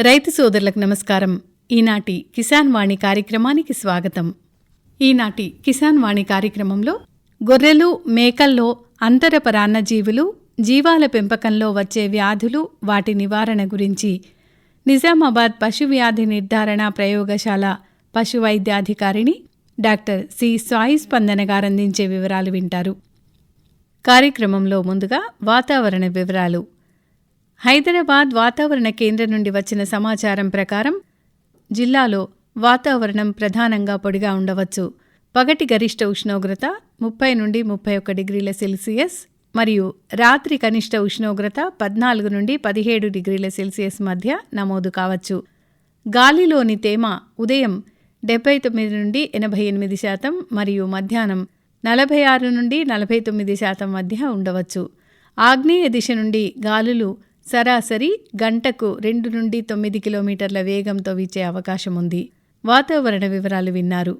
రైతు సోదరులకు నమస్కారం. ఈనాటి కిసాన్ వాణి కార్యక్రమానికి స్వాగతం. ఈనాటి కిసాన్ వాణి కార్యక్రమంలో గొర్రెలు మేకల్లో అంతరపరాన్న జీవులు జీవాల పెంపకంలో వచ్చే వ్యాధులు వాటి నివారణ గురించి నిజామాబాద్ పశు వ్యాధి నిర్ధారణ ప్రయోగశాల పశు వైద్యాధికారిణి డాక్టర్ సి సాయి స్పందన గారందించే వివరాలు వింటారు. కార్యక్రమంలో ముందుగా వాతావరణ వివరాలు. హైదరాబాద్ వాతావరణ కేంద్రం నుండి వచ్చిన సమాచారం ప్రకారం జిల్లాలో వాతావరణం ప్రధానంగా పొడిగా ఉండవచ్చు. పగటి గరిష్ట ఉష్ణోగ్రత ముప్పై నుండి ముప్పై ఒక్క డిగ్రీల సెల్సియస్ మరియు రాత్రి కనిష్ట ఉష్ణోగ్రత పద్నాలుగు నుండి పదిహేడు డిగ్రీల సెల్సియస్ మధ్య నమోదు కావచ్చు. గాలిలోని తేమ ఉదయం డెబ్బై తొమ్మిది నుండి ఎనభై ఎనిమిది శాతం మరియు మధ్యాహ్నం నలభై ఆరు నుండి నలభై తొమ్మిది శాతం మధ్య ఉండవచ్చు. ఆగ్నేయ దిశ నుండి గాలులు సరాసరి గంటకు రెండు నుండి తొమ్మిది కిలోమీటర్ల వేగంతో వీచే అవకాశం ఉంది. వాతావరణ వివరాలు విన్నారు.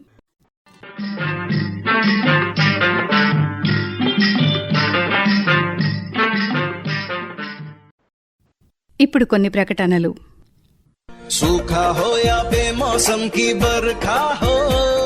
ఇప్పుడు కొన్ని ప్రకటనలు. సూఖా హో యా బే కి బర్ఖా హో.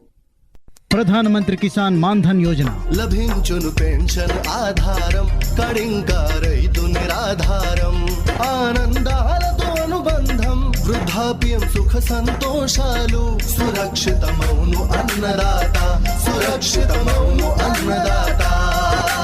ప్రధానమంత్రి కిసాన్ మాన్ధన్ యోజన లభించును పెన్షన్ ఆధారం కడింక రైతు నిరాధారం ఆనందాలతో అనుబంధం వృద్ధాప్యం సుఖ సంతోషాలు సురక్షితమౌను అన్నదాత సురక్షితమౌను అన్నదాత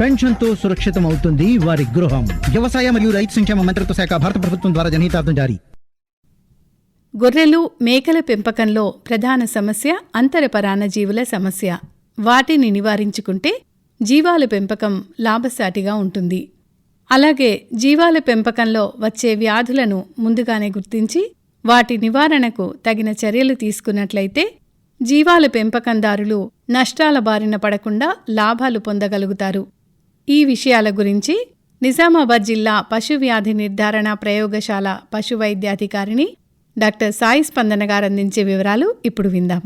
పెన్షన్తో సురక్షితం అవుతుంది వారి గృహం. వ్యవసాయ మరియు రైతు సంక్షేమ మంత్రిత్వ శాఖ భారత ప్రభుత్వం ద్వారా జనహితార్థం జారీ. గొర్రెలు మేకల పెంపకంలో ప్రధాన సమస్య అంతరపరాన్న జీవుల సమస్య. వాటిని నివారించుకుంటే జీవాల పెంపకం లాభసాటిగా ఉంటుంది. అలాగే జీవాల పెంపకంలో వచ్చే వ్యాధులను ముందుగానే గుర్తించి వాటి నివారణకు తగిన చర్యలు తీసుకున్నట్లయితే జీవాల పెంపకందారులు నష్టాల బారిన పడకుండా లాభాలు పొందగలుగుతారు. ఈ విషయాల గురించి నిజామాబాద్ జిల్లా పశు వ్యాధి నిర్ధారణ ప్రయోగశాల పశు వైద్యాధికారిని డాక్టర్ సాయి స్పందన గారు అందించే వివరాలు ఇప్పుడు విందాం.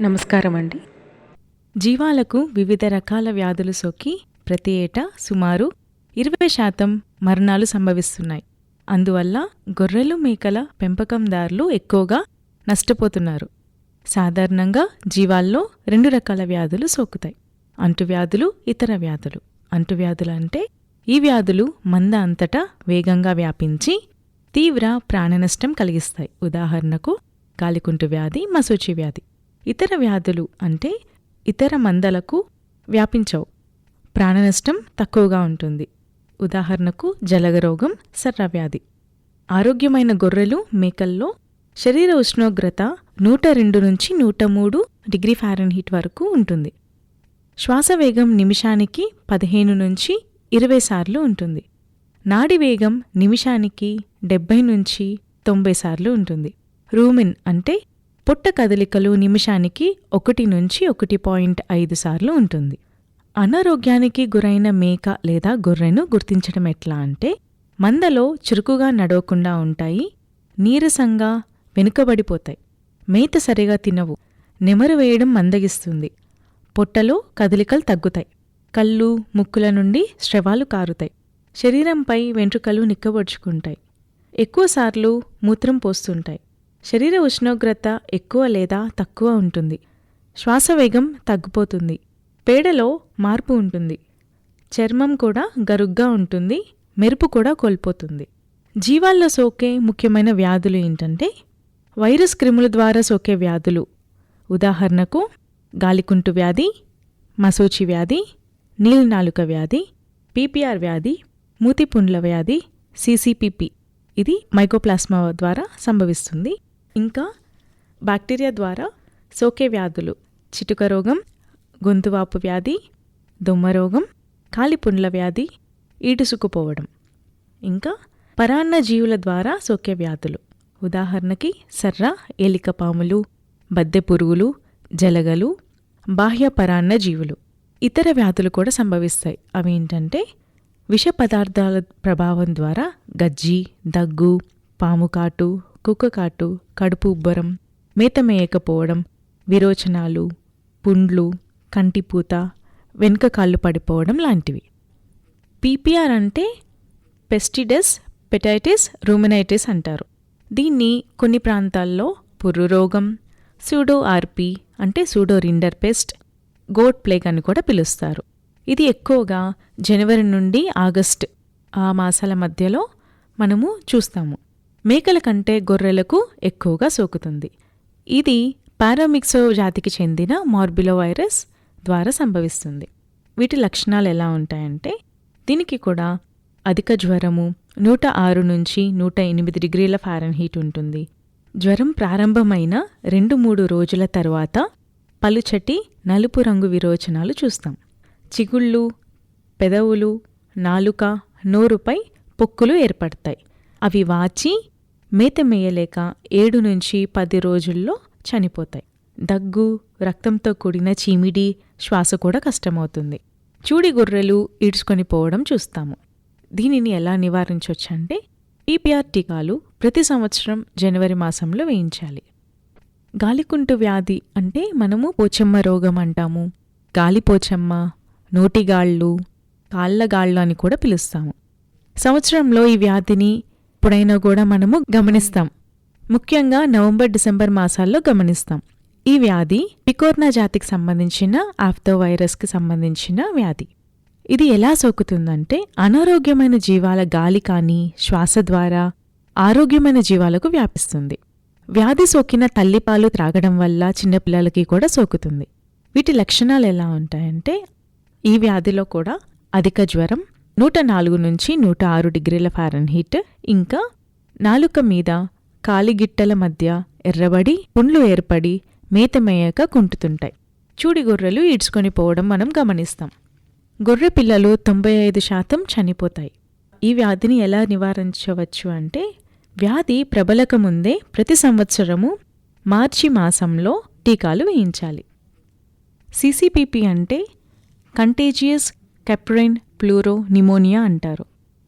నమస్కారం అండి జీవాలకు వివిధ రకాల వ్యాధులు సోకి ప్రతి ఏటా సుమారు ఇరవై శాతం మరణాలు సంభవిస్తున్నాయి. అందువల్ల గొర్రెలు మేకల పెంపకందారులు ఎక్కువగా నష్టపోతున్నారు. సాధారణంగా జీవాల్లో రెండు రకాల వ్యాధులు సోకుతాయి. అంటువ్యాధులు ఇతర వ్యాధులు. అంటువ్యాధులు అంటే ఈ వ్యాధులు మంద అంతటా వేగంగా వ్యాపించి తీవ్ర ప్రాణనష్టం కలిగిస్తాయి. ఉదాహరణకు గాలికుంటు వ్యాధి మసూచి వ్యాధి. ఇతర వ్యాధులు అంటే ఇతర మందలకు వ్యాపించవు. ప్రాణనష్టం తక్కువగా ఉంటుంది. ఉదాహరణకు జలగరోగం సర్రవ్యాధి ఆరోగ్యమైన గొర్రెలు మేకల్లో శరీర ఉష్ణోగ్రత నూట రెండు నుంచి నూట మూడు డిగ్రీ ఫారెన్హీట్ వరకు ఉంటుంది. శ్వాస వేగం నిమిషానికి పదిహేను నుంచి ఇరవై సార్లు ఉంటుంది. నాడి వేగం నిమిషానికి డెబ్బై నుంచి తొంభై సార్లు ఉంటుంది. రూమిన్ అంటే పుట్ట కదలికలు నిమిషానికి ఒకటి నుంచి ఒకటి పాయింట్ ఐదు సార్లు ఉంటుంది. అనారోగ్యానికి గురైన మేక లేదా గొర్రెను గుర్తించడం ఎట్లా అంటే మందలో చురుకుగా నడవకుండా ఉంటాయి నీరసంగా వెనుకబడిపోతాయి. మేత సరిగా తినవు. నెమరు వేయడం మందగిస్తుంది. పొట్టలో కదలికలు తగ్గుతాయి. కళ్ళు ముక్కుల నుండి స్రవాలు కారుతాయి. శరీరంపై వెంట్రుకలు నిక్కబొడుచుకుంటాయి. ఎక్కువసార్లు మూత్రం పోస్తుంటాయి. శరీర ఉష్ణోగ్రత ఎక్కువ లేదా తక్కువ ఉంటుంది. శ్వాస వేగం తగ్గిపోతుంది. పేడలో మార్పు ఉంటుంది. చర్మం కూడా గరుగ్గా ఉంటుంది. మెరుపు కూడా కోల్పోతుంది. జీవాల్లో సోకే ముఖ్యమైన వ్యాధులు ఏంటంటే వైరస్ క్రిముల ద్వారా సోకే వ్యాధులు. ఉదాహరణకు గాలికుంటు వ్యాధి మసోచి వ్యాధి నీలినాలుక వ్యాధి పీపీఆర్ వ్యాధి మూతిపుండ్ల వ్యాధి సీసీపీపీ. ఇది మైకోప్లాస్మా ద్వారా సంభవిస్తుంది. ఇంకా బ్యాక్టీరియా ద్వారా సోకే వ్యాధులు చిటుక రోగం గొంతువాపు వ్యాధి దుమ్మరోగం కాలిపుండ్ల వ్యాధి ఈటుసుకుపోవడం. ఇంకా పరాన్న జీవుల ద్వారా సోకే వ్యాధులు. ఉదాహరణకి సర్ర ఏలికపాములు బద్దె పురుగులు జలగలు బాహ్యపరాన్న జీవులు. ఇతర వ్యాధులు కూడా సంభవిస్తాయి. అవి ఏంటంటే విష పదార్థాల ప్రభావం ద్వారా గజ్జి దగ్గు పాముకాటు కుక్కకాటు కడుపు ఉబ్బరం మేత మేయకపోవడం విరోచనాలు పుండ్లు కంటిపూత వెనుక కాళ్ళు పడిపోవడం లాంటివి. పీపీఆర్ అంటే పెస్టిడస్ పెటైటిస్ రూమినైటిస్ అంటారు. దీన్ని కొన్ని ప్రాంతాల్లో పుర్రు రోగం సూడో ఆర్పి అంటే pseudo rinderpest goat plague అని కూడా పిలుస్తారు. ఇది ఎక్కువగా జనవరి నుండి ఆగస్ట్ ఆ మాసాల మధ్యలో మనము చూస్తాము. మేకల కంటే గొర్రెలకు ఎక్కువగా సోకుతుంది. ఇది పారామిక్సో జాతికి చెందిన మార్బిలో వైరస్ ద్వారా సంభవిస్తుంది. వీటి లక్షణాలు ఎలా ఉంటాయంటే దీనికి కూడా అధిక జ్వరము నూట ఆరు నుంచి నూట ఎనిమిది డిగ్రీల ఫారెన్ హీట్ ఉంటుంది. జ్వరం ప్రారంభమైన రెండు మూడు రోజుల తర్వాత పలుచటి నలుపు రంగు విరోచనాలు చూస్తాం. చిగుళ్ళు పెదవులు నాలుక నోరుపై పొక్కులు ఏర్పడతాయి. అవి వాచి మేత మేయలేక ఏడు నుంచి పది రోజుల్లో చనిపోతాయి. దగ్గు రక్తంతో కూడిన చీమిడి శ్వాస కూడా కష్టమవుతుంది. చూడి గొర్రెలు ఈడ్చుకొని పోవడం చూస్తాము. దీనిని ఎలా నివారించవచ్చంటే పీపీఆర్ టీకాలు ప్రతి సంవత్సరం జనవరి మాసంలో వేయించాలి. గాలికుంటు వ్యాధి అంటే మనము పోచమ్మ రోగం అంటాము. గాలిపోచమ్మ నోటిగాళ్ళు కాళ్ళగాళ్ళు అని కూడా పిలుస్తాము. సంవత్సరంలో ఈ వ్యాధిని ఎప్పుడైనా కూడా మనము గమనిస్తాం. ముఖ్యంగా నవంబర్ డిసెంబర్ మాసాల్లో గమనిస్తాం. ఈ వ్యాధి పికోర్నా జాతికి సంబంధించిన ఆఫ్తో వైరస్కి సంబంధించిన వ్యాధి. ఇది ఎలా సోకుతుందంటే అనారోగ్యమైన జీవాల గాలి కానీ శ్వాస ద్వారా ఆరోగ్యమైన జీవాలకు వ్యాపిస్తుంది. వ్యాధి సోకిన తల్లిపాలు త్రాగడం వల్ల చిన్నపిల్లలకి కూడా సోకుతుంది. వీటి లక్షణాలు ఎలా ఉంటాయంటే ఈ వ్యాధిలో కూడా అధిక జ్వరం నూట నాలుగు నుంచి నూట ఆరు డిగ్రీల ఫారెన్హీట్ ఇంకా నాలుక మీద కాలిగిట్టల మధ్య ఎర్రబడి పుండ్లు ఏర్పడి మేత మేయక కుంటుతుంటాయి. చూడి గొర్రెలు ఈడ్చుకొని పోవడం మనం గమనిస్తాం. గొర్రె పిల్లలు తొంభై ఐదు శాతం చనిపోతాయి. ఈ వ్యాధిని ఎలా నివారించవచ్చు అంటే వ్యాధి ప్రబలక ముందే ప్రతి సంవత్సరము మార్చి మాసంలో టీకాలు వేయించాలి. సిసిపిపి అంటే కంటేజియస్ కెప్రైన్ ప్లూరో నిమోనియా అంటారు.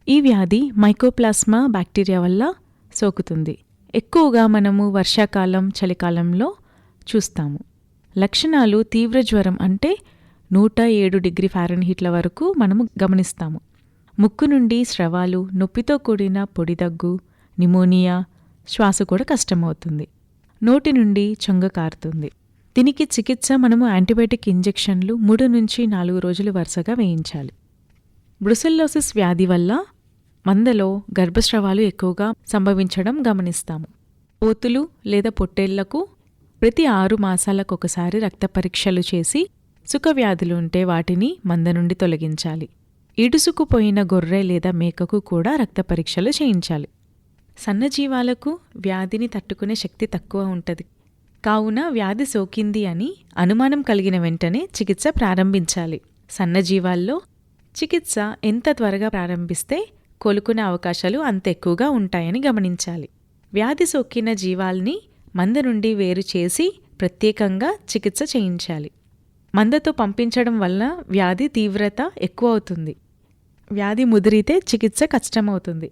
ఈ వ్యాధి మైకోప్లాస్మా బ్యాక్టీరియా వల్ల సోకుతుంది. ఎక్కువగా మనము వర్షాకాలం చలికాలంలో చూస్తాము. లక్షణాలు తీవ్ర జ్వరం అంటే నూట ఏడు డిగ్రీ ఫారెన్హీట్ల వరకు మనము గమనిస్తాము. ముక్కు నుండి స్రవాలు నొప్పితో కూడిన పొడి దగ్గు నిమోనియా శ్వాస కూడా కష్టమవుతుంది. నోటి నుండి చొంగ కారుతుంది. దీనికి చికిత్స మనము యాంటీబయాటిక్ ఇంజెక్షన్లు మూడు నుంచి నాలుగు రోజులు వరుసగా వేయించాలి. బ్రుసెల్లోసిస్ వ్యాధి వల్ల మందలో గర్భస్రావాలు ఎక్కువగా సంభవించడం గమనిస్తాము. పోతులు లేదా పొట్టేళ్ళకు ప్రతి ఆరు మాసాలకు ఒకసారి రక్త పరీక్షలు చేసి సుఖవ్యాధులు ఉంటే వాటిని మంద నుండి తొలగించాలి. ఇడుసుకుపోయిన గొర్రె లేదా మేకకు కూడా రక్త పరీక్షలు చేయించాలి. సన్నజీవాలకు వ్యాధిని తట్టుకునే శక్తి తక్కువ ఉంటుంది. కావున వ్యాధి సోకింది అని అనుమానం కలిగిన వెంటనే చికిత్స ప్రారంభించాలి. సన్నజీవాల్లో చికిత్స ఎంత త్వరగా ప్రారంభిస్తే కోలుకునే అవకాశాలు అంత ఎక్కువగా ఉంటాయని గమనించాలి. వ్యాధి సోకిన జీవాల్ని మంద నుండి వేరు చేసి ప్రత్యేకంగా చికిత్స చేయించాలి. మందతో పంపించడం వల్ల వ్యాధి తీవ్రత ఎక్కువ అవుతుంది. వ్యాధి ముదిరితే చికిత్స కష్టమవుతుంది.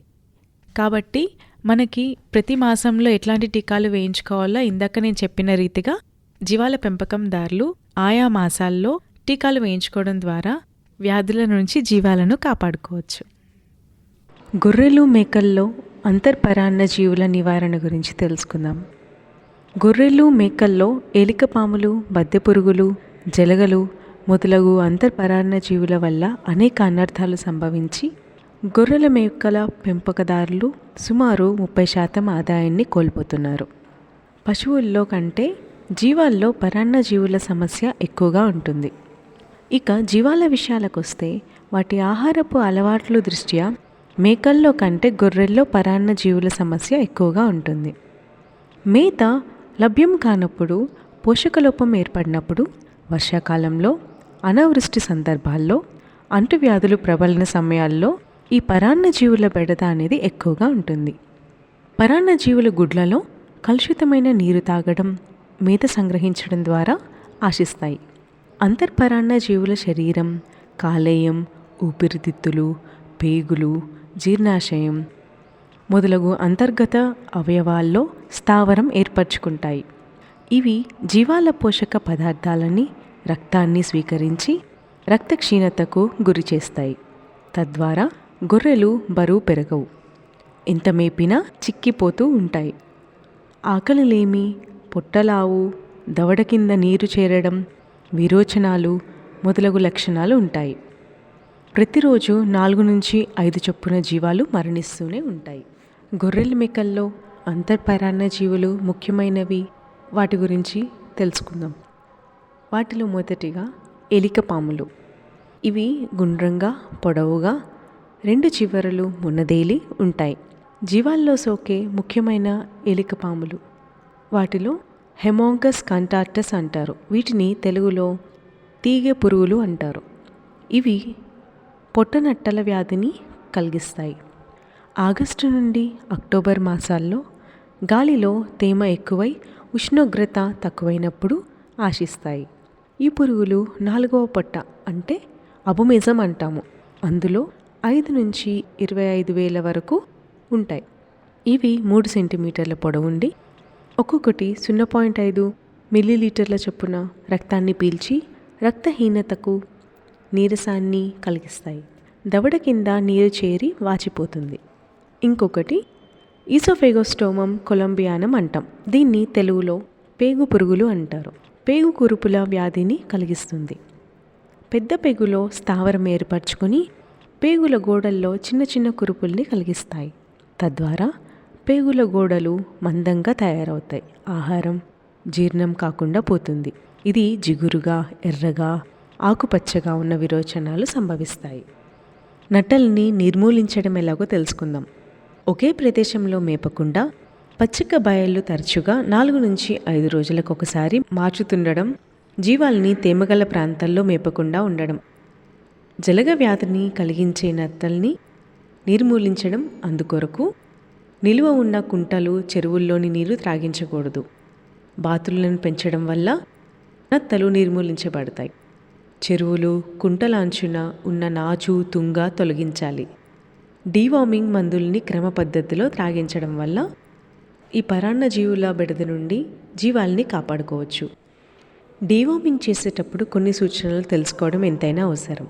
కాబట్టి మనకి ప్రతి మాసంలో ఎట్లాంటి టీకాలు వేయించుకోవాలో ఇందాక నేను చెప్పిన రీతిగా జీవాల పెంపకందారులు ఆయా మాసాల్లో టీకాలు వేయించుకోవడం ద్వారా వ్యాధుల నుంచి జీవాలను కాపాడుకోవచ్చు. గొర్రెలు మేకల్లో అంతర్పరాన్న జీవుల నివారణ గురించి తెలుసుకుందాం. గొర్రెలు మేకల్లో ఎలికపాములు బద్దెపురుగులు జలగలు మొదలగు అంతర్పరాన్న జీవుల వల్ల అనేక అనర్థాలు సంభవించి గొర్రెల మేకల పెంపకదారులు సుమారు ముప్పై శాతం ఆదాయాన్ని కోల్పోతున్నారు. పశువుల్లో కంటే జీవాల్లో పరాన్న జీవుల సమస్య ఎక్కువగా ఉంటుంది. ఇక జీవాల విషయాలకొస్తే వాటి ఆహారపు అలవాట్ల దృష్ట్యా మేకల్లో కంటే గొర్రెల్లో పరాన్న జీవుల సమస్య ఎక్కువగా ఉంటుంది. మేత లభ్యం కానప్పుడు పోషకలోపం ఏర్పడినప్పుడు వర్షాకాలంలో అనావృష్టి సందర్భాల్లో అంటువ్యాధులు ప్రబలిన సమయాల్లో ఈ పరాన్న జీవుల బెడద అనేది ఎక్కువగా ఉంటుంది. పరాన్న జీవుల గుడ్లలో కలుషితమైన నీరు తాగడం మేత సంగ్రహించడం ద్వారా ఆశిస్తాయి. అంతర్పరాన్న జీవుల శరీరం కాలేయం ఊపిరితిత్తులు పేగులు జీర్ణాశయం మొదలగు అంతర్గత అవయవాల్లో స్థావరం ఏర్పరచుకుంటాయి. ఇవి జీవాల పోషక పదార్థాలని రక్తాన్ని స్వీకరించి రక్త క్షీణతకు గురి చేస్తాయి తద్వారా గొర్రెలు బరువు పెరగవు. ఎంత మేపినా చిక్కిపోతూ ఉంటాయి. ఆకలిలేమి పొట్టలావు దవడ కింద నీరు చేరడం విరోచనాలు మొదలగు లక్షణాలు ఉంటాయి. ప్రతిరోజు నాలుగు నుంచి ఐదు చొప్పున జీవాలు మరణిస్తూనే ఉంటాయి. గొర్రెల మేకల్లో అంతర్పరాన్న జీవులు ముఖ్యమైనవి. వాటి గురించి తెలుసుకుందాం. వాటిలో మొదటిగా ఎలికపాములు ఇవి గుండ్రంగా పొడవుగా రెండు చివరలు మున్నదేలి ఉంటాయి. జీవాల్లో సోకే ముఖ్యమైన ఎలికపాములు వాటిలో హెమోంగస్ కంటార్టస్ అంటారు. వీటిని తెలుగులో తీగె పురుగులు అంటారు. ఇవి పొట్టనట్టల వ్యాధిని కలిగిస్తాయి. ఆగస్టు నుండి అక్టోబర్ మాసాల్లో గాలిలో తేమ ఎక్కువై ఉష్ణోగ్రత తక్కువైనప్పుడు ఆశిస్తాయి. ఈ పురుగులు నాలుగవ పొట్ట అంటే అబుమిజం అంటాము. అందులో ఐదు నుంచి ఇరవై ఐదు వేల వరకు ఉంటాయి. ఇవి మూడు సెంటీమీటర్ల పొడవుండి ఒక్కొక్కటి సున్నా పాయింట్ ఐదు మిల్లీలీటర్ల చొప్పున రక్తాన్ని పీల్చి రక్తహీనతకు నీరసాన్ని కలిగిస్తాయి. దవడ కింద నీరు చేరి వాచిపోతుంది. ఇంకొకటి ఈసోఫెగోస్టోమం కొలంబియానం అంటాం దీన్ని తెలుగులో పేగు పురుగులు అంటారు. పేగు కురుపుల వ్యాధిని కలిగిస్తుంది. పెద్ద పేగులో స్థావరం ఏర్పరచుకొని పేగుల గోడల్లో చిన్న చిన్న కురుపుల్ని కలిగిస్తాయి. తద్వారా పేగుల గోడలు మందంగా తయారవుతాయి. ఆహారం జీర్ణం కాకుండా పోతుంది. ఇది జిగురుగా ఎర్రగా ఆకుపచ్చగా ఉన్న విరోచనాలు సంభవిస్తాయి. నట్టల్ని నిర్మూలించడం ఎలాగో తెలుసుకుందాం. ఒకే ప్రదేశంలో మేపకుండా పచ్చిక బయళ్ళు తరచుగా నాలుగు నుంచి ఐదు రోజులకు ఒకసారి మార్చుతుండడం జీవాల్ని తేమగల ప్రాంతాల్లో మేపకుండా ఉండడం. జలగ వ్యాధిని కలిగించే నత్తల్ని నిర్మూలించడం అందుకొరకు నిలువ ఉన్న కుంటలు చెరువుల్లోని నీరు త్రాగించకూడదు. బాతులను పెంచడం వల్ల నత్తలు నిర్మూలించబడతాయి. చెరువులు కుంటలాంచున ఉన్న నాచు తుంగ తొలగించాలి. డీవార్మింగ్ మందుల్ని క్రమ పద్ధతిలో త్రాగించడం వల్ల ఈ పరాన్న జీవుల బెడద నుండి జీవాల్ని కాపాడుకోవచ్చు. డీవార్మింగ్ చేసేటప్పుడు కొన్ని సూచనలు తెలుసుకోవడం ఎంతైనా అవసరం.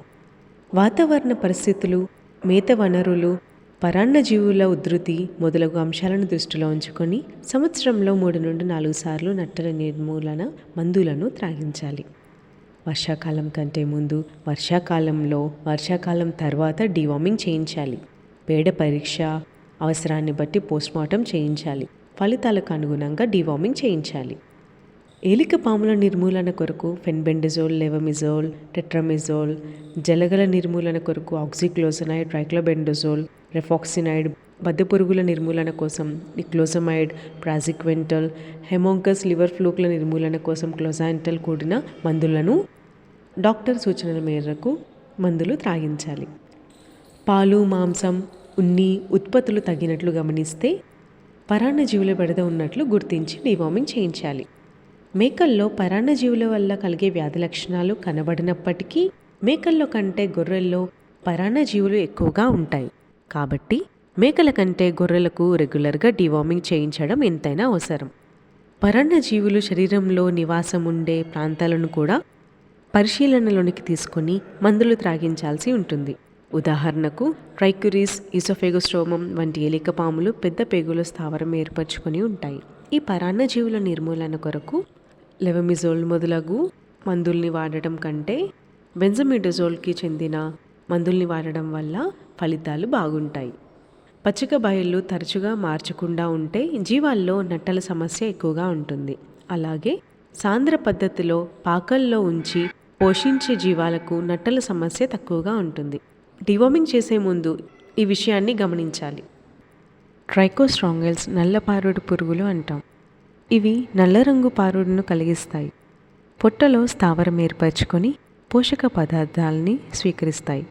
వాతావరణ పరిస్థితులు మేత వనరులు పరాన్న జీవుల ఉధృతి మొదలగు అంశాలను దృష్టిలో ఉంచుకొని సంవత్సరంలో మూడు నుండి నాలుగు సార్లు నట్టల నిర్మూలన మందులను త్రాగించాలి. వర్షాకాలం కంటే ముందు వర్షాకాలంలో వర్షాకాలం తర్వాత డివార్మింగ్ చేయించాలి. పేడ పరీక్ష అవసరాన్ని బట్టి పోస్ట్మార్టం చేయించాలి. ఫలితాలకు అనుగుణంగా డీవార్మింగ్ చేయించాలి. ఏలిక పాముల నిర్మూలన కొరకు ఫెన్బెండజోల్ లెవమిజోల్ టెట్రమిజోల్ జలగల నిర్మూలన కొరకు ఆక్సిక్లోసనైడ్ ట్రైక్లోబెండజోల్ రెఫాక్సినైడ్ బద్ద పురుగుల నిర్మూలన కోసం నిక్లోసమైడ్ ప్రాజిక్వెంటల్ హెమోంకస్ లివర్ ఫ్లూక్ల నిర్మూలన కోసం క్లోజాంటల్ కూడిన మందులను డాక్టర్ సూచనల మేరకు మందులు త్రాగించాలి. పాలు మాంసం ఉన్ని ఉత్పత్తులు తగినట్లు గమనిస్తే పరాన్న జీవుల బెడద ఉన్నట్లు గుర్తించి డివామింగ్ చేయించాలి. మేకల్లో పరాన్నజీవుల వల్ల కలిగే వ్యాధి లక్షణాలు కనబడినప్పటికీ మేకల్లో కంటే గొర్రెల్లో పరాన్నజీవులు ఎక్కువగా ఉంటాయి. కాబట్టి మేకల కంటే గొర్రెలకు రెగ్యులర్గా డివార్మింగ్ చేయించడం ఎంతైనా అవసరం. పరాన్నజీవులు శరీరంలో నివాసం ఉండే ప్రాంతాలను కూడా పరిశీలనలోనికి తీసుకొని మందులు త్రాగించాల్సి ఉంటుంది. ఉదాహరణకు ట్రైక్యురీస్ ఈసోఫెగోస్ట్రోమం వంటి ఎలిక పాములు పెద్ద పేగుల స్థావరం ఏర్పరచుకొని ఉంటాయి. ఈ పరాన్నజీవుల నిర్మూలన కొరకు లెవమిజోల్ మొదలగు మందుల్ని వాడటం కంటే బెంజమిడజోల్కి చెందిన మందుల్ని వాడడం వల్ల ఫలితాలు బాగుంటాయి. పచ్చిక బయళ్ళు తరచుగా మార్చకుండా ఉంటే జీవాల్లో నట్టల సమస్య ఎక్కువగా ఉంటుంది. అలాగే సాంద్ర పద్ధతిలో పాకల్లో ఉంచి పోషించే జీవాలకు నట్టల సమస్య తక్కువగా ఉంటుంది. డివోమింగ్ చేసే ముందు ఈ విషయాన్ని గమనించాలి. ట్రైకోస్ట్రాంగల్స్ నల్లపారుడు పురుగులు అంటాం. ఇవి నల్ల రంగు పారుడును కలిగిస్తాయి. పొట్టలో స్థావరం ఏర్పరచుకొని పోషక పదార్థాలని స్వీకరిస్తాయి.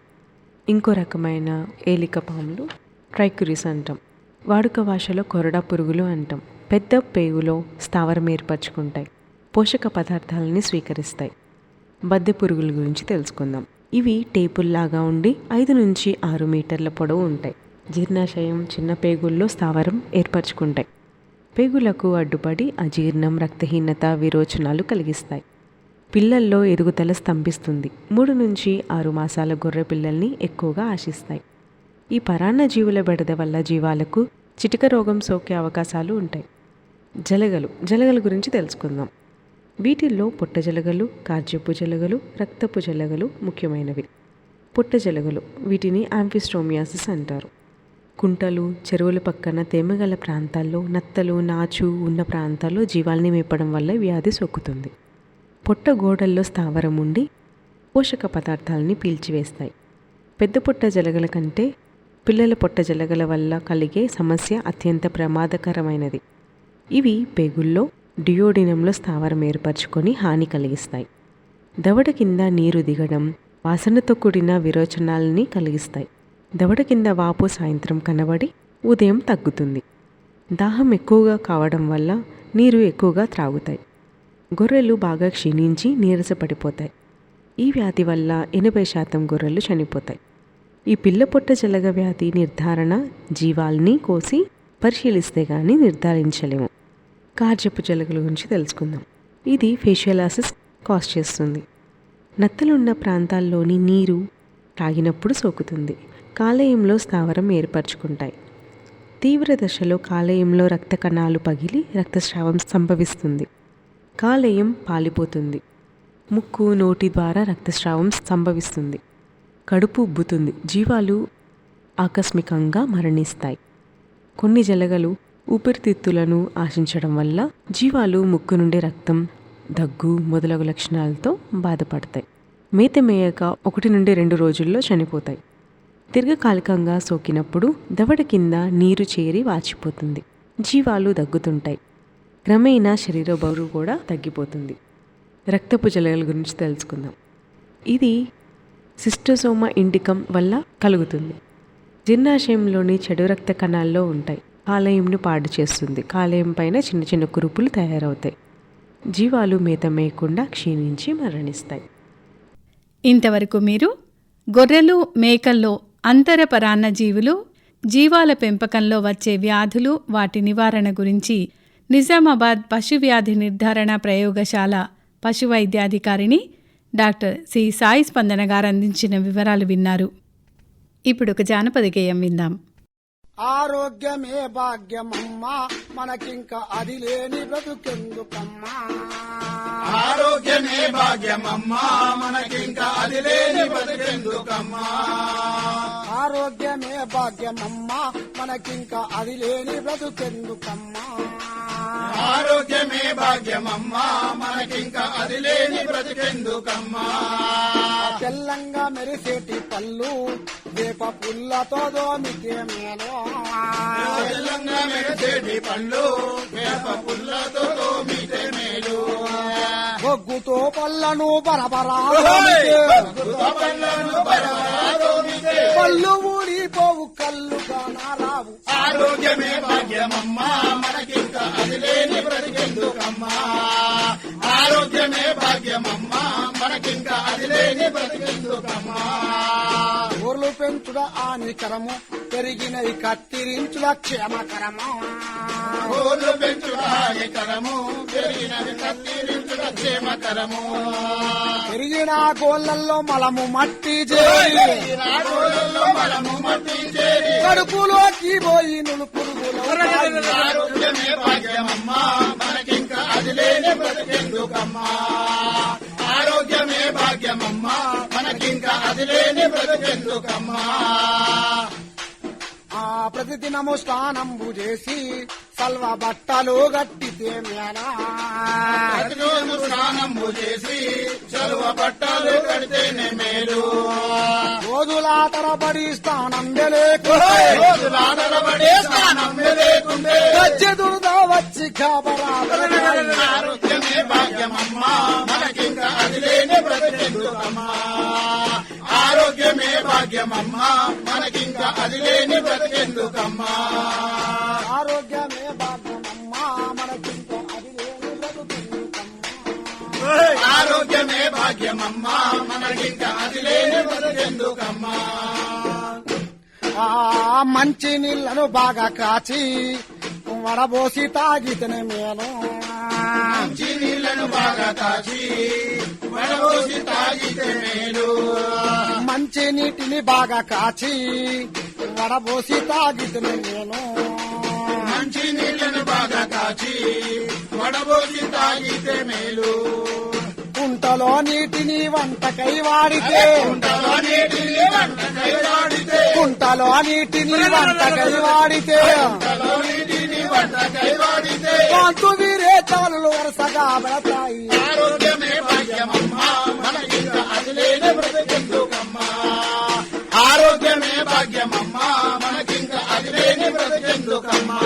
ఇంకో రకమైన ఏలిక పాములు ట్రైక్యురీస్ అంటాం. వాడుక భాషలో కొరడా పురుగులు అంటాం. పెద్ద పేగులో స్థావరం ఏర్పరచుకుంటాయి. పోషక పదార్థాలని స్వీకరిస్తాయి. బద్దె పురుగుల గురించి తెలుసుకుందాం. ఇవి టేపుల్లాగా ఉండి ఐదు నుంచి ఆరు మీటర్ల పొడవు ఉంటాయి. జీర్ణాశయం చిన్న పేగుల్లో స్థావరం ఏర్పరచుకుంటాయి. పేగులకు అడ్డుపడి అజీర్ణం రక్తహీనత విరోచనాలు కలిగిస్తాయి. పిల్లల్లో ఎదుగుదల స్తంభిస్తుంది. మూడు నుంచి ఆరు మాసాల గొర్రె పిల్లల్ని ఎక్కువగా ఆశిస్తాయి. ఈ పరాన్న జీవుల బెడద వల్ల జీవాలకు చిటిక రోగం సోకే అవకాశాలు ఉంటాయి. జలగలు జలగల గురించి తెలుసుకుందాం. వీటిల్లో పుట్ట జలగలు కార్జపు జలగలు రక్తపు జలగలు ముఖ్యమైనవి. పుట్ట జలగలు వీటిని ఆంఫిస్ట్రోమియాసిస్ అంటారు. కుంటలు చెరువుల పక్కన తేమగల ప్రాంతాల్లో నత్తలు నాచు ఉన్న ప్రాంతాల్లో జీవాల్ని మేపడం వల్ల వ్యాధి సోకుతుంది. పొట్ట గోడల్లో స్థావరం ఉండి పోషక పదార్థాలని పీల్చివేస్తాయి. పెద్ద పొట్ట జలగల కంటే పిల్లల పొట్ట జలగల వల్ల కలిగే సమస్య అత్యంత ప్రమాదకరమైనది. ఇవి పేగుల్లో డియోడినంలో స్థావరం ఏర్పరచుకొని హాని కలిగిస్తాయి. దవడ కింద నీరు దిగడం వాసనతో కూడిన విరోచనాలని కలిగిస్తాయి. దవడ కింద వాపు సాయంత్రం కనబడి ఉదయం తగ్గుతుంది. దాహం ఎక్కువగా కావడం వల్ల నీరు ఎక్కువగా త్రాగుతాయి. గొర్రెలు బాగా క్షీణించి నీరసపడిపోతాయి. ఈ వ్యాధి వల్ల ఎనభై శాతం గొర్రెలు చనిపోతాయి. ఈ పిల్ల పొట్ట జలగ వ్యాధి నిర్ధారణ జీవాల్ని కోసి పరిశీలిస్తే కానీ నిర్ధారించలేము. కార్జపు జలగల గురించి తెలుసుకుందాం. ఇది ఫేషియలాసిస్ కాస్ట్ చేస్తుంది. నత్తలున్న ప్రాంతాల్లోని నీరు తాగినప్పుడు సోకుతుంది. కాలేయంలో స్థావరం ఏర్పరచుకుంటాయి. తీవ్ర దశలో కాలేయంలో రక్త కణాలు పగిలి రక్తస్రావం సంభవిస్తుంది. కాలేయం పాలిపోతుంది. ముక్కు నోటి ద్వారా రక్తస్రావం సంభవిస్తుంది. కడుపు ఉబ్బుతుంది. జీవాలు ఆకస్మికంగా మరణిస్తాయి. కొన్ని జలగలు ఊపిరితిత్తులను ఆశించడం వల్ల జీవాలు ముక్కు నుండి రక్తం దగ్గు మొదలగు లక్షణాలతో బాధపడతాయి. మేత మేయక ఒకటి నుండి రెండు రోజుల్లో చనిపోతాయి. దీర్ఘకాలికంగా సోకినప్పుడు దవడ కింద నీరు చేరి వాచిపోతుంది. జీవాలు దగ్గుతుంటాయి. క్రమేణా శరీర బరువు కూడా తగ్గిపోతుంది. రక్తపు జలగల గురించి తెలుసుకుందాం. ఇది సిస్టోసోమా ఇండికం వల్ల కలుగుతుంది. జీర్ణాశయంలోని చెడు రక్త కణాల్లో ఉంటాయి. కాలేయంను పాడు చేస్తుంది. కాలేయం పైన చిన్న చిన్న కురుపులు తయారవుతాయి. జీవాలు మేత మేయకుండా క్షీణించి మరణిస్తాయి. ఇంతవరకు మీరు గొర్రెలు మేకల్లో అంతరపరాన్న జీవులు జీవాల పెంపకంలో వచ్చే వ్యాధులు వాటి నివారణ గురించి నిజామాబాద్ పశు వ్యాధి నిర్ధారణ ప్రయోగశాల పశు వైద్యాధికారిని డాక్టర్ సి సాయి స్పందన గారు అందించిన వివరాలు విన్నారు. ఇప్పుడు ఒక జానపద గేయం విందాం. ఆరోగ్యమే భాగ్యమమ్మా మనకింక అది లేని బ్రతుకెందుకమ్మా? ఆరోగ్యమే భాగ్యమమ్మా మనకింకా అది లేని బతుకెందుకమ్మా ఆరోగ్యమే భాగ్యమమ్మా మనకింక అది లేని బ్రతుకెందుకమ్మా? ఆరోగ్యమే భాగ్యమమ్మా. మనకింకా అది లేని బ్రతుకెందుకమ్మా. తెల్లంగా మెరిసేటి పళ్ళు వేప పుల్లతో దోమితే మేలు. తెల్లంగా మెరిసేటి పండ్లు వేప పుల్లతో తోమితే మేలు. బొగ్గుతో పళ్ళను బరబరా పళ్ళను బరబరా పళ్ళు ఊడిపోవు కళ్ళు కానారావు ఆరోగ్యమే భాగ్యమమ్మా మనకింక అది లేని బ్రతికెందుకమ్మా. ఆరోగ్యమే భాగ్యమమ్మా మనకింక అది లేని బ్రతికెందుకమ్మా. ఊర్లు పెంచుడ హానికరము పెరిగినవి కత్తిరించుడ క్షేమకరము. ఊర్లు పెంచుట హానికరము పెరిగినది కత్తిరించుట క్షేమకరము పెరిగిన గోళ్ళల్లో మలము మట్టి చేరి రాగోళ్ళలో మనము మట్టి చేరి. కడుపులోకి పోయి నులు పురుగులు ఆరోగ్యమే భాగ్యమమ్మా మనకింక అది లేని బ్రతికెందుకమ్మా. ఆరోగ్యమే భాగ్యమమ్మా మనకింక అది లేని బ్రతికెందుకమ్మా. ప్రతిదినము స్నానంబు చేసి సల్వ బట్టలు గట్టితే మేనా? ప్రతిరోజు స్నానము చేసి చలువ బట్టలు కడితేనే మేలు. రోజుల తరబడి స్నానం రోజుల ఆధారపడే స్నానం దురద వచ్చి ఆరోగ్యమే భాగ్యమమ్మా. మనకింక అది లేని బ్రతికెందుకమ్మా. ఆరోగ్యమే భాగ్యమమ్మా. మనకింక అది లేని బ్రతికెందుకమ్మా. మనకింక అది లేని బ్రతికెందుకమ్మా ఆ మంచి నీళ్ళను బాగా కాచి వడబోసి తాగితేనే మేలు. మంచి నీళ్ళను బాగా కాచి వడబోసి తాగితే మేలు. మంచి నీటిని బాగా కాచి వడబోసి తాగితేనే మేలు. మంచి నీళ్ళను బాగా కాచి వడబోసి తాగితే మేలు. కుంటలో నీటిని వంటకై వాడితే. కుంటలో నీటిని వంటకై వాడితే. కుంటలో నీటిని వంటకై వాడితే కాంతు వీరే చాలు వరుసగా పెడతాయి ఆరోగ్యమే భాగ్యమమ్మా మనకింక అది లేని బ్రతికెందుకమ్మా.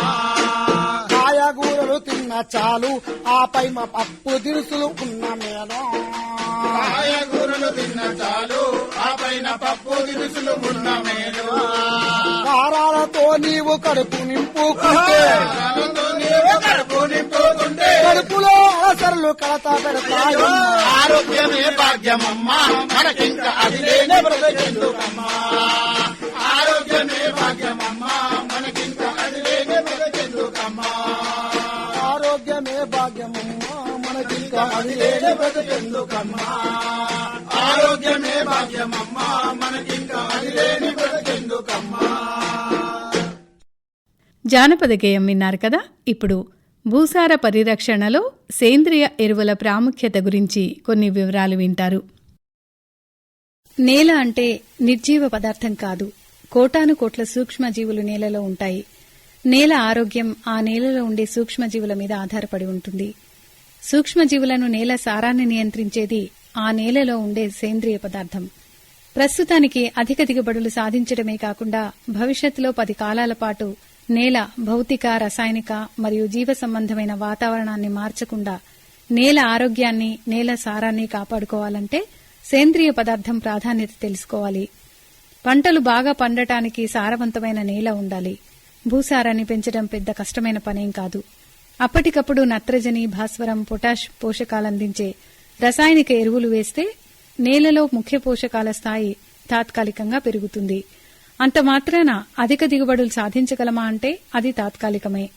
కాయగూరలు తిన్న చాలు ఆపై మా పప్పు దినుసులు ఉన్న మేలు పప్పు దినుసులు ఉన్న మేలు కారాలతో నీవు కడుపు నింపుకుంటే నీవు కడుపు నింపుకుంటే కడుపులో అసలు కలత పెడతాయి ఆరోగ్యమే భాగ్యమమ్మా మనకింక అది లేని బ్రతికెందుకమ్మా ఆరోగ్యమే భాగ్యమమ్మా మనకింక అది లేని బ్రతికెందుకమ్మా ఆరోగ్యమే భాగ్యమమ్మా మనకింకా అది లేని బ్రతికెందుకమ్మా జానపద గేయం విన్నారు కదా? ఇప్పుడు భూసార పరిరక్షణలో సేంద్రియ ఎరువుల ప్రాముఖ్యత గురించి కొన్ని వివరాలు వింటారు. నేల అంటే నిర్జీవ పదార్థం కాదు. కోటాను కోట్ల సూక్ష్మజీవులు నేలలో ఉంటాయి. నేల ఆరోగ్యం ఆ నేలలో ఉండే సూక్ష్మజీవుల మీద ఆధారపడి ఉంటుంది. సూక్ష్మజీవులను నేల సారాన్ని నియంత్రించేది ఆ నేలలో ఉండే సేంద్రియ పదార్థం. ప్రస్తుతానికి అధిక దిగుబడులు సాధించడమే కాకుండా భవిష్యత్తులో పది కాలాల పాటు నేల భౌతిక రసాయనిక మరియు జీవ సంబంధమైన వాతావరణాన్ని మార్చకుండా నేల ఆరోగ్యాన్ని నేల సారాన్ని కాపాడుకోవాలంటే సేంద్రియ పదార్థం ప్రాధాన్యత తెలుసుకోవాలి. పంటలు బాగా పండటానికి సారవంతమైన నేల ఉండాలి. భూసారాన్ని పెంచడం పెద్ద కష్టమైన పనేం కాదు. అప్పటికప్పుడు నత్రజని భాస్వరం పొటాష్ పోషకాలందించే రసాయనిక ఎరువులు వేస్తే నేలలో ముఖ్య పోషకాల స్థాయి తాత్కాలికంగా పెరుగుతుంది. అంత మాత్రాన అధిక దిగుబడులు సాధించగలమా అంటే అది తాత్కాలికమే.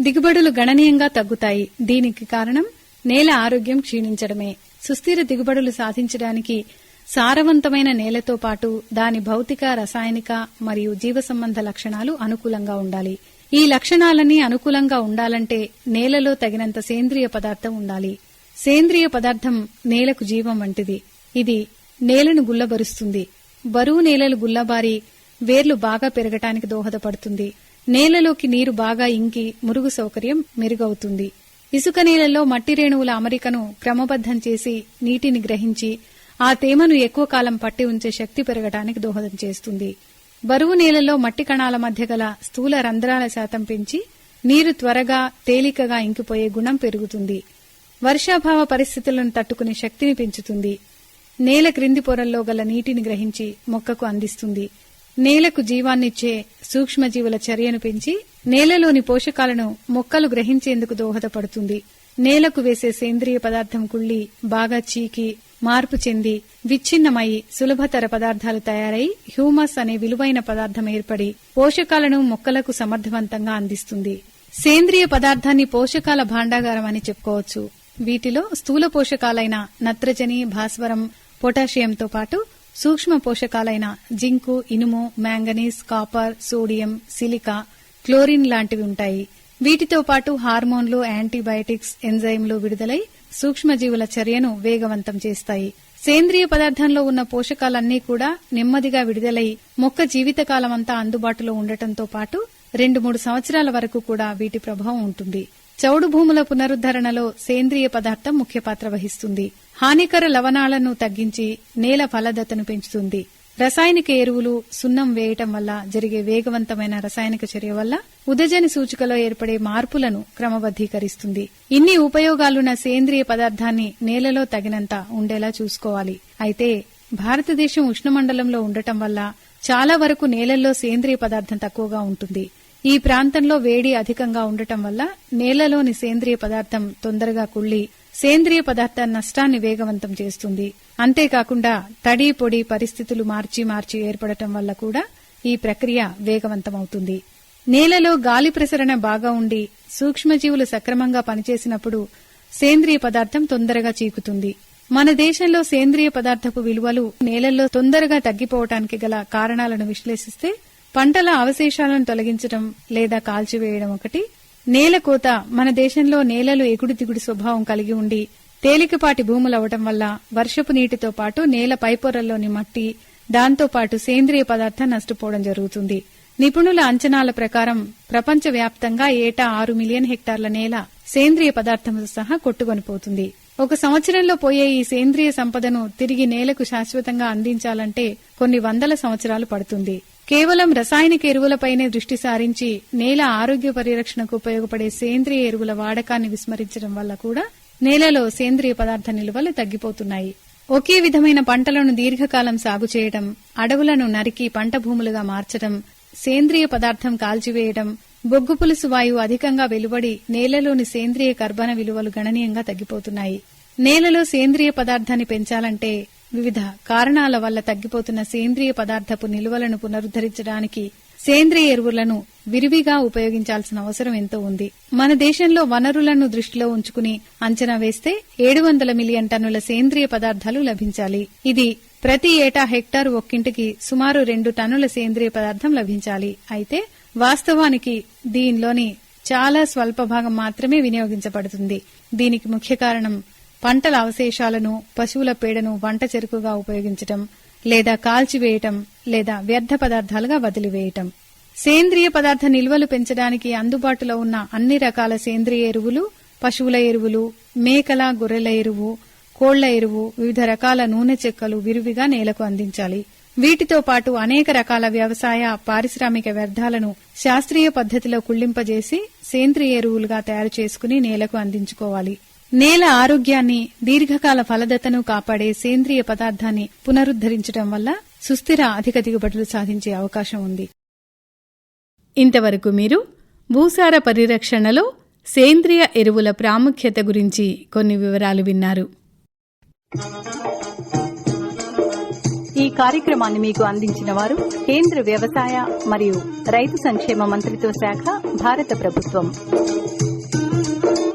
దిగుబడులు గణనీయంగా తగ్గుతాయి. దీనికి కారణం నేల ఆరోగ్యం క్షీణించడమే. సుస్థిర దిగుబడులు సాధించడానికి సారవంతమైన నేలతో పాటు దాని భౌతిక రసాయనిక మరియు జీవ సంబంధ లక్షణాలు అనుకూలంగా ఉండాలి. ఈ లక్షణాలన్నీ అనుకూలంగా ఉండాలంటే నేలలో తగినంత సేంద్రియ పదార్థం ఉండాలి. సేంద్రియ పదార్థం నేలకు జీవం వంటిది. ఇది నేలను గుల్లబరుస్తుంది. బరువు నేలలు గుల్లబారి వేర్లు బాగా పెరగటానికి దోహదపడుతుంది. నేలలోకి నీరు బాగా ఇంకి మురుగు సౌకర్యం మెరుగవుతుంది. ఇసుక నేలల్లో మట్టి రేణువుల అమరికను క్రమబద్ధం చేసి నీటిని గ్రహించి ఆ తేమను ఎక్కువ కాలం పట్టి ఉంచే శక్తి పెరగటానికి దోహదం చేస్తుంది. బరువు నేలలో మట్టి కణాల మధ్య గల స్థూల రంధ్రాల శాతం పెంచి నీరు త్వరగా తేలికగా ఇంకిపోయే గుణం పెరుగుతుంది. వర్షాభావ పరిస్థితులను తట్టుకునే శక్తిని పెంచుతుంది. నేల క్రింది పొరల్లో గల నీటిని గ్రహించి మొక్కకు అందిస్తుంది. నేలకు జీవాన్నిచ్చే సూక్ష్మజీవుల చర్యను పెంచి నేలలోని పోషకాలను మొక్కలు గ్రహించేందుకు దోహదపడుతుంది. నేలకు వేసే సేంద్రియ పదార్థం కుళ్ళి బాగా చీకి మార్పు చెంది విచ్ఛిన్నమై సులభతర పదార్థాలు తయారై హ్యూమస్ అనే విలువైన పదార్థం ఏర్పడి పోషకాలను మొక్కలకు సమర్థవంతంగా అందిస్తుంది. సేంద్రియ పదార్థాన్ని పోషకాల భాండాగారం అని చెప్పుకోవచ్చు. వీటిలో స్థూల పోషకాలైన నత్రజని భాస్వరం పొటాషియంతో పాటు సూక్ష్మ పోషకాలైన జింకు ఇనుము manganese copper sodium silica chlorine లాంటివి ఉంటాయి. వీటితో పాటు హార్మోన్లు యాంటీబయాటిక్స్ ఎంజైమ్లు విడుదలై సూక్ష్మజీవుల చర్యను వేగవంతం చేస్తాయి. సేంద్రియ పదార్థంలో ఉన్న పోషకాలన్నీ కూడా నెమ్మదిగా విడుదలై మొక్క జీవితకాలమంతా అందుబాటులో ఉండటంతో పాటు రెండు మూడు సంవత్సరాల వరకు కూడా వీటి ప్రభావం ఉంటుంది. చౌడు భూముల పునరుద్దరణలో సేంద్రియ పదార్థం ముఖ్య పాత్ర వహిస్తుంది. హానికర లవణాలను తగ్గించి నేల ఫలదతను పెంచుతుంది. రసాయనిక ఎరువులు సున్నం వేయటం వల్ల జరిగే వేగవంతమైన రసాయనిక చర్య వల్ల ఉదజని సూచికలో ఏర్పడే మార్పులను క్రమబద్దీకరిస్తుంది ఇన్ని ఉపయోగాలున్న సేంద్రియ పదార్థాన్ని నేలలో తగినంత ఉండేలా చూసుకోవాలి. అయితే భారతదేశం ఉష్ణమండలంలో ఉండటం వల్ల చాలా వరకు నేలల్లో సేంద్రియ పదార్థం తక్కువగా ఉంటుంది. ఈ ప్రాంతంలో వేడి అధికంగా ఉండటం వల్ల నేలలోని సేంద్రియ పదార్థం తొందరగా కుళ్ళి సేంద్రియ పదార్థ నష్టాన్ని వేగవంతం చేస్తుంది. అంతేకాకుండా తడి పొడి పరిస్థితులు మార్చి మార్చి ఏర్పడటం వల్ల కూడా ఈ ప్రక్రియ వేగవంతమవుతుంది. నేలలో గాలి ప్రసరణ బాగా ఉండి సూక్ష్మజీవులు సక్రమంగా పనిచేసినప్పుడు సేంద్రియ పదార్థం తొందరగా చీకుతుంది. మన దేశంలో సేంద్రియ పదార్థపు విలువలు నేలల్లో తొందరగా తగ్గిపోవటానికి గల కారణాలను విశ్లేషిస్తే పంటల అవశేషాలను తొలగించడం లేదా కాల్చివేయడం ఒకటి నేలకోత మన దేశంలో నేలలు ఎగుడు దిగుడు స్వభావం కలిగి ఉండి తేలికపాటి భూములవటం వల్ల వర్షపు నీటితో పాటు నేల పైపొరల్లోని మట్టి దాంతో పాటు సేంద్రియ పదార్థం నష్టపోవడం జరుగుతుంది. నిపుణుల అంచనాల ప్రకారం ప్రపంచవ్యాప్తంగా ఏటా ఆరు మిలియన్ హెక్టార్ల నేల సేంద్రియ పదార్థంతో సహా కొట్టుకొనిపోతుంది. ఒక సంవత్సరంలో పోయే ఈ సేంద్రియ సంపదను తిరిగి నేలకు శాశ్వతంగా అందించాలంటే కొన్ని వందల సంవత్సరాలు పడుతుంది. కేవలం రసాయనిక ఎరువులపైనే దృష్టి సారించి నేల ఆరోగ్య పరిరక్షణకు ఉపయోగపడే సేంద్రియ ఎరువుల వాడకాన్ని విస్మరించడం వల్ల కూడా నేలలో సేంద్రియ పదార్థ నిల్వలు తగ్గిపోతున్నాయి. ఒకే విధమైన పంటలను దీర్ఘకాలం సాగు చేయడం అడవులను నరికి పంట భూములుగా మార్చడం సేంద్రియ పదార్థం కాల్చివేయడం బొగ్గు పులుసు వాయువు అధికంగా వెలువడి నేలలోని సేంద్రియ కర్బన విలువలు గణనీయంగా తగ్గిపోతున్నాయి. నేలలో సేంద్రియ పదార్థాన్ని పెంచాలంటే వివిధ కారణాల వల్ల తగ్గిపోతున్న సేంద్రియ పదార్థపు నిల్వలను పునరుద్దరించడానికి సేంద్రియ ఎరువులను విరివిగా ఉపయోగించాల్సిన అవసరం ఎంతో ఉంది. మన దేశంలో వనరులను దృష్టిలో ఉంచుకుని అంచనా వేస్తే ఏడు వందల మిలియన్ టన్నుల సేంద్రియ పదార్థాలు లభించాలి. ఇది ప్రతి ఏటా హెక్టార్ ఒక్కింటికి సుమారు రెండు టన్నుల సేంద్రియ పదార్థం లభించాలి. అయితే వాస్తవానికి దీనిలోని చాలా స్వల్ప భాగం మాత్రమే వినియోగించబడుతుంది. దీనికి ముఖ్య కారణం పంటల అవశేషాలను పశువుల పేడను వంట చెరుకుగా ఉపయోగించటం లేదా కాల్చివేయటం లేదా వ్యర్థ పదార్థాలుగా వదిలివేయటం. సేంద్రియ పదార్థ నిల్వలు పెంచడానికి అందుబాటులో ఉన్న అన్ని రకాల సేంద్రియ ఎరువులు పశువుల ఎరువులు మేకల గొర్రెల ఎరువు కోళ్ళ ఎరువు వివిధ రకాల నూనె చెక్కలు విరివిగా నేలకు అందించాలి. వీటితో పాటు అనేక రకాల వ్యవసాయ పారిశ్రామిక వ్యర్థాలను శాస్త్రీయ పద్ధతిలో కుళ్ళింపజేసి సేంద్రియ ఎరువులుగా తయారు చేసుకుని నేలకు అందించుకోవాలి. నేల ఆరోగ్యాన్ని దీర్ఘకాల ఫలదతను కాపాడే సేంద్రియ పదార్థాన్ని పునరుద్ధరించడం వల్ల సుస్థిర అధిక దిగుబడులు సాధించే అవకాశం ఉంది. ఇంతవరకు మీరు భూసార పరిరక్షణలో సేంద్రియ ఎరువుల ప్రాముఖ్యత గురించి కొన్ని వివరాలు విన్నారు. ఈ కార్యక్రమాన్ని మీకు అందించిన వారు కేంద్ర వ్యవసాయ మరియు రైతు సంక్షేమ మంత్రిత్వ శాఖ భారత ప్రభుత్వం.